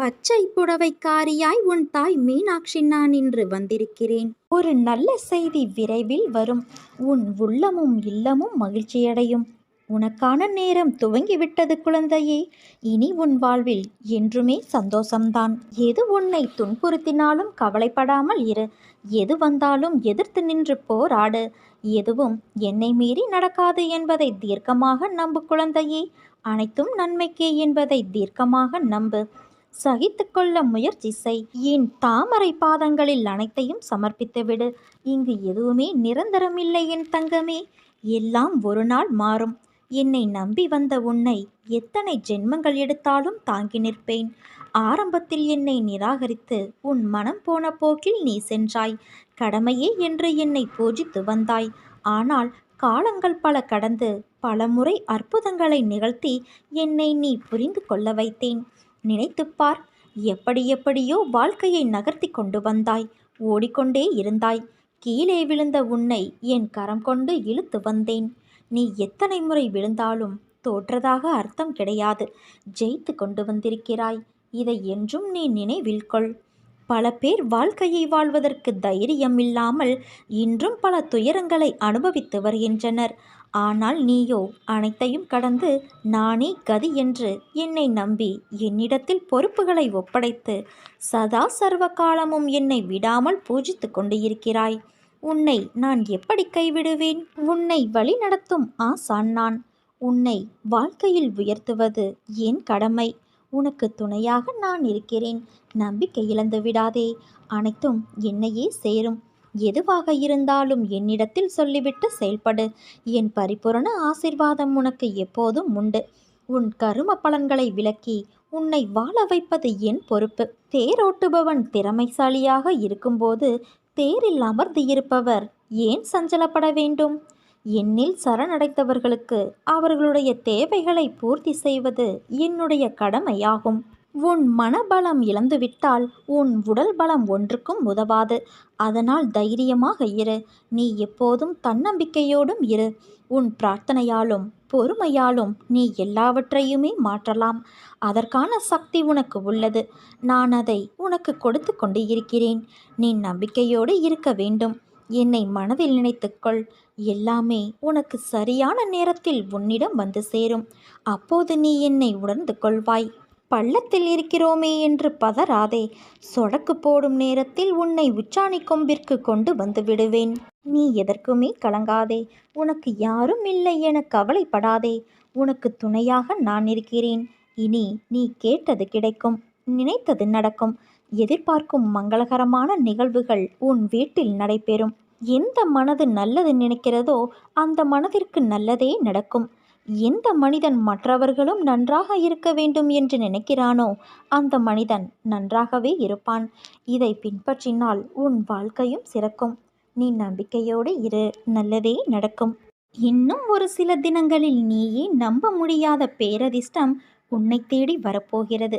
பச்சை புடவைக்காரியாய் உன் தாய் மீனாட்சி நான் இன்று வந்திருக்கிறேன். ஒரு நல்ல செய்தி விரைவில் வரும். உன் உள்ளமும் இல்லமும் மகிழ்ச்சியடையும். உனக்கான நேரம் துவங்கிவிட்டது குழந்தையே. இனி உன் வாழ்வில் என்றுமே சந்தோஷம்தான். எது உன்னை துன்புறுத்தினாலும் கவலைப்படாமல் இரு. எது வந்தாலும் எதிர்த்து நின்று போராடு. எதுவும் என்னை மீறி நடக்காது என்பதை தீர்க்கமாக நம்பு குழந்தையே. அனைத்தும் நன்மைக்கே என்பதை தீர்க்கமாக நம்பு. சகித்துக்கொள்ள முயற்சி செய். என் தாமரை பாதங்களில் அனைத்தையும் சமர்ப்பித்துவிடு இங்கு எதுவுமே நிரந்தரமில்லை என் தங்கமே. எல்லாம் ஒரு நாள் மாறும். என்னை நம்பி வந்த உன்னை எத்தனை ஜென்மங்கள் எடுத்தாலும் தாங்கி நிற்பேன். ஆரம்பத்தில் என்னை நிராகரித்து உன் மனம் போன போக்கில் நீ சென்றாய். கடமையே என்று என்னை பூஜித்து வந்தாய். ஆனால் காலங்கள் பல கடந்து பலமுறை அற்புதங்களை நிகழ்த்தி என்னை நீ புரிந்து கொள்ள வைத்தேன். நினைத்துப்பார் எப்படி எப்படியோ வாழ்க்கையை நகர்த்தி கொண்டு வந்தாய். ஓடிக்கொண்டே இருந்தாய். கீழே விழுந்த உன்னை என் கரம் கொண்டு இழுத்து வந்தேன். நீ எத்தனை முறை விழுந்தாலும் தோற்றதாக அர்த்தம் கிடையாது. ஜெயித்து கொண்டு வந்திருக்கிறாய். இதை என்றும் நீ நினைவில் கொள். பல பேர் வாழ்க்கையை வாழ்வதற்கு தைரியம் இல்லாமல் இன்றும் பல துயரங்களை அனுபவித்து வருகின்றனர். ஆனால் நீயோ அனைத்தையும் கடந்து நானே கதி என்று என்னை நம்பி என்னிடத்தில் பொறுப்புகளை ஒப்படைத்து சதா சர்வ காலமும் என்னை விடாமல் பூஜித்து கொண்டு இருக்கிறாய் உன்னை நான் எப்படி கைவிடுவேன்? உன்னை வழி நடத்தும் ஆசான் நான். உன்னை வாழ்க்கையில் உயர்த்துவது என் கடமை? உனக்கு துணையாக நான் இருக்கிறேன். நம்பிக்கை இழந்து விடாதே. அனைத்தும் என்னையே சேரும். எதுவாக இருந்தாலும் என்னிடத்தில் சொல்லிவிட்டு செயல்படு. என் பரிபூரண ஆசிர்வாதம் உனக்கு எப்போதும் உண்டு. உன் கரும பலன்களை விளக்கி உன்னை வாழ வைப்பது என் பொறுப்பு. தேரோட்டுபவன் திறமைசாலியாக இருக்கும்போது தேரில் அமர்ந்து இருப்பவர் ஏன் சஞ்சலப்பட வேண்டும்? என்னில் சரணடைந்தவர்களுக்கு அவர்களுடைய தேவைகளை பூர்த்தி செய்வது என்னுடைய கடமையாகும். உன் மனபலம் இழந்துவிட்டால் உன் உடல் பலம் ஒன்றுக்கும் உதவாது. அதனால் தைரியமாக இரு. நீ எப்போதும் தன்னம்பிக்கையோடும் இரு. உன் பிரார்த்தனையாலும் பொறுமையாலும் நீ எல்லாவற்றையுமே மாற்றலாம். அதற்கான சக்தி உனக்கு உள்ளது. நான் அதை உனக்கு கொடுத்து கொண்டு இருக்கிறேன். நீ நம்பிக்கையோடு இருக்க வேண்டும். என்னை மனதில் நினைத்துக்கொள் எல்லாமே உனக்கு சரியான நேரத்தில் உன்னிடம் வந்து சேரும். அப்போது நீ என்னை உணர்ந்து கொள்வாய். பள்ளத்தில் இருக்கிறோமே என்று பதறாதே. சொடக்கு போடும் நேரத்தில் உன்னை உச்சாணி கொம்பிற்கு கொண்டு வந்து விடுவேன். நீ எதற்குமே கலங்காதே. உனக்கு யாரும் இல்லை என கவலைப்படாதே. உனக்கு துணையாக நான் இருக்கிறேன். இனி நீ கேட்டது கிடைக்கும். நினைத்தது நடக்கும். எதிர்பார்க்கும் மங்களகரமான நிகழ்வுகள் உன் வீட்டில் நடைபெறும். எந்த மனது நல்லது நினைக்கிறதோ அந்த மனதிற்கு நல்லதே நடக்கும். எந்த மனிதன் மற்றவர்களும் நன்றாக இருக்க வேண்டும் என்று நினைக்கிறானோ அந்த மனிதன் நன்றாகவே இருப்பான். இதை பின்பற்றினால் உன் வாழ்க்கையும் சிறக்கும். நீ நம்பிக்கையோடு இரு நல்லதே நடக்கும். இன்னும் ஒரு சில தினங்களில் நீயே நம்ப முடியாத பேரதிர்ஷ்டம் உன்னை தேடி வரப்போகிறது.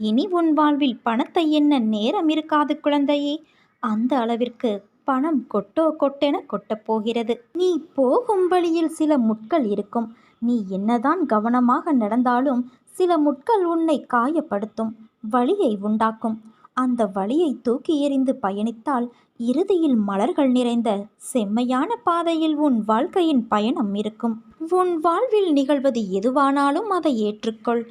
இனி உன் வாழ்வில் பணத்தை என்ன நேரம் இருக்காது குழந்தையே. அந்த அளவிற்கு பணம் கொட்டோ கொட்டென கொட்டப்போகிறது நீ போகும் வழியில் சில முட்கள் இருக்கும். நீ என்னதான் கவனமாக நடந்தாலும் சில முட்கள் உன்னை காயப்படுத்தும் வழியை உண்டாக்கும். அந்த வழியை தூக்கி எறிந்து பயணித்தால் இறுதியில் மலர்கள் நிறைந்த செம்மையான பாதையில் உன் வாழ்க்கையின் பயணம் இருக்கும். உன் வாழ்வில் நிகழ்வது எதுவானாலும் அதை ஏற்றுக்கொள்.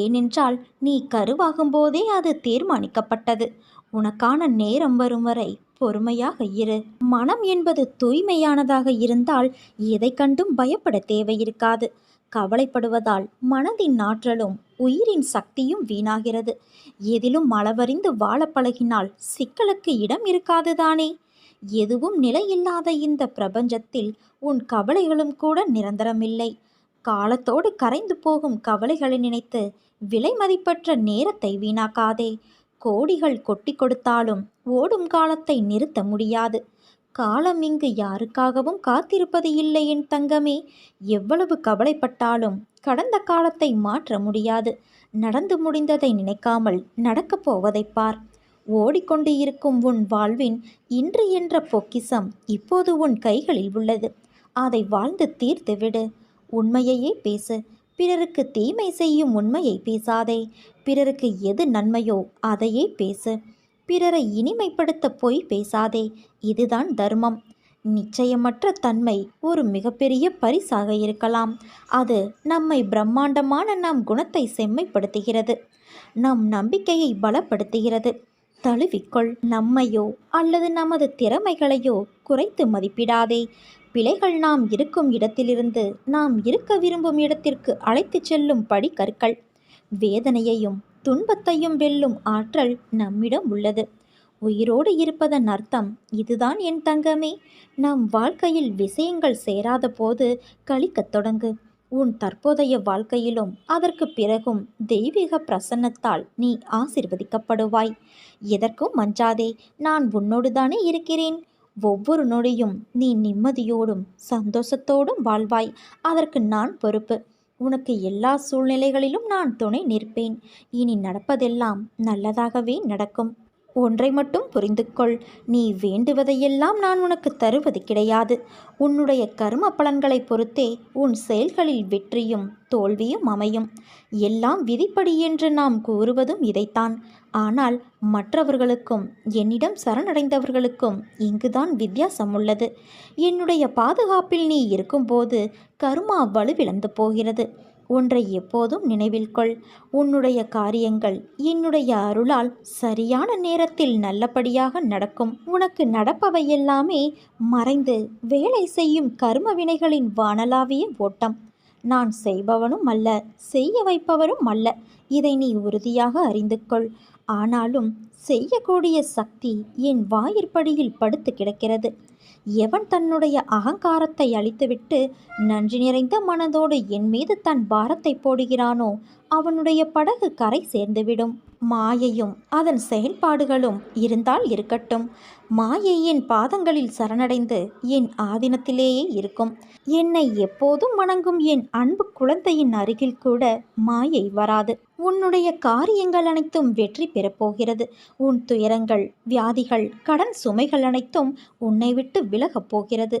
ஏனென்றால் நீ கருவாகும் போதே அது தீர்மானிக்கப்பட்டது. உனக்கான நேரம் வரும் வரை பொறுமையாக இரு. மனம் என்பது தூய்மையானதாக இருந்தால் எதை கண்டும் பயப்பட தேவையிருக்காது. கவலைப்படுவதால் மனதின் ஆற்றலும் உயிரின் சக்தியும் வீணாகிறது. எதிலும் அளவறிந்து வாழ பழகினால் சிக்கலுக்கு இடம் இருக்காதுதானே எதுவும் நிலையில்லாத இந்த பிரபஞ்சத்தில் உன் கவலைகளும் கூட நிரந்தரமில்லை. காலத்தோடு கரைந்து போகும் கவலைகளை நினைத்து விலை மதிப்பற்ற நேரத்தை வீணாக்காதே. கோடிகள் கொட்டி கொடுத்தாலும் ஓடும் காலத்தை நிறுத்த முடியாது. காலம் இங்கு யாருக்காகவும் காத்திருப்பது இல்லை என் தங்கமே. எவ்வளவு கவலைப்பட்டாலும் கடந்த காலத்தை மாற்ற முடியாது. நடந்து முடிந்ததை நினைக்காமல் நடக்கப் போவதை பார். ஓடிக்கொண்டு இருக்கும் உன் வாழ்வின் இன்று என்ற பொக்கிசம் இப்போது உன் கைகளில் உள்ளது. அதை வாழ்ந்து தீர்த்து விடு உண்மையையே பேசு. பிறருக்கு தீமை செய்யும் உண்மையை பேசாதே. பிறருக்கு எது நன்மையோ அதையே பேசு. பிறரை இனிமைப்படுத்த போய் பேசாதே. இதுதான் தர்மம். நிச்சயமற்ற தன்மை ஒரு மிகப்பெரிய பரிசாக இருக்கலாம். அது நம்மை பிரம்மாண்டமான நம் குணத்தை செம்மைப்படுத்துகிறது. நம் நம்பிக்கையை பலப்படுத்துகிறது. தழுவிக்கொள். நம்மையோ அல்லது நமது திறமைகளையோ குறைத்து மதிப்பிடாதே. பிழைகள் நாம் இருக்கும் இடத்திலிருந்து நாம் இருக்க விரும்பும் இடத்திற்கு அழைத்துச் செல்லும் படிக்கற்கள். வேதனையையும் துன்பத்தையும் வெல்லும் ஆற்றல் நம்மிடம் உள்ளது. உயிரோடு இருப்பதன் அர்த்தம் இதுதான் என் தங்கமே. நம் வாழ்க்கையில் விஷயங்கள் சேராத போது கழிக்கத் தொடங்கு. உன் தற்போதைய வாழ்க்கையிலும் அதற்கு பிறகும் தெய்வீக பிரசன்னத்தால் நீ ஆசிர்வதிக்கப்படுவாய். எதற்கும் மஞ்சாதே நான் உன்னோடுதானே இருக்கிறேன். ஒவ்வொரு நொடியும் நீ நிம்மதியோடும் சந்தோஷத்தோடும் வாழ்வாய். அதற்கு நான் பொறுப்பு. உனக்கு எல்லா சூழ்நிலைகளிலும் நான் துணை நிற்பேன். இனி நடப்பதெல்லாம் நல்லதாகவே நடக்கும். ஒன்றை மட்டும் புரிந்து கொள் நீ வேண்டுவதையெல்லாம் நான் உனக்கு தருவது கிடையாது. உன்னுடைய கர்ம பலன்களை பொறுத்தே உன் செயல்களில் வெற்றியும் தோல்வியும் அமையும். எல்லாம் விதிப்படி என்று நாம் கூறுவதும் இதைத்தான். ஆனால் மற்றவர்களுக்கும் என்னிடம் சரணடைந்தவர்களுக்கும் இங்குதான் வித்தியாசம் உள்ளது. என்னுடைய பாதுகாப்பில் நீ இருக்கும்போது கருமா வலுவிழந்து போகிறது. ஒன்றை எப்போதும் நினைவில் கொள். உன்னுடைய காரியங்கள் என்னுடைய அருளால் சரியான நேரத்தில் நல்லபடியாக நடக்கும். உனக்கு நடப்பவையெல்லாமே மறைந்து வேலை செய்யும் கர்ம வினைகளின் வானலாவிய ஓட்டம். நான் செய்பவனும் அல்ல செய்ய வைப்பவரும் அல்ல. இதை நீ உறுதியாக அறிந்து கொள் ஆனாலும் செய்யக்கூடிய சக்தி என் வாயிற்படியில் படுத்து கிடக்கிறது. எவன் தன்னுடைய அகங்காரத்தை அழித்துவிட்டு நன்றி நிறைந்த மனதோடு என் மீது தன் பாரத்தை போடுகிறானோ அவனுடைய படகு கரை சேர்ந்துவிடும். மாயையும் அதன் செயல்பாடுகளும் இருந்தால் இருக்கட்டும். மாயை என் பாதங்களில் சரணடைந்து என் ஆதீனத்திலேயே இருக்கும். என்னை எப்போதும் வணங்கும் என் அன்பு குழந்தையின் அருகில் கூட மாயை வராது. உன்னுடைய காரியங்கள் அனைத்தும் வெற்றி பெறப்போகிறது உன் துயரங்கள் வியாதிகள் கடன் சுமைகள் அனைத்தும் உன்னை விட்டு விலகப் போகிறது.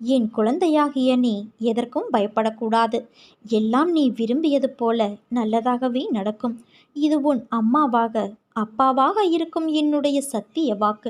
என் குழந்தையாகிய நீ எதற்கும் பயப்படக்கூடாது. எல்லாம் நீ விரும்பியது போல நல்லதாகவே நடக்கும். இது உன் அம்மாவாக அப்பாவாக இருக்கும் என்னுடைய சத்திய வாக்கு.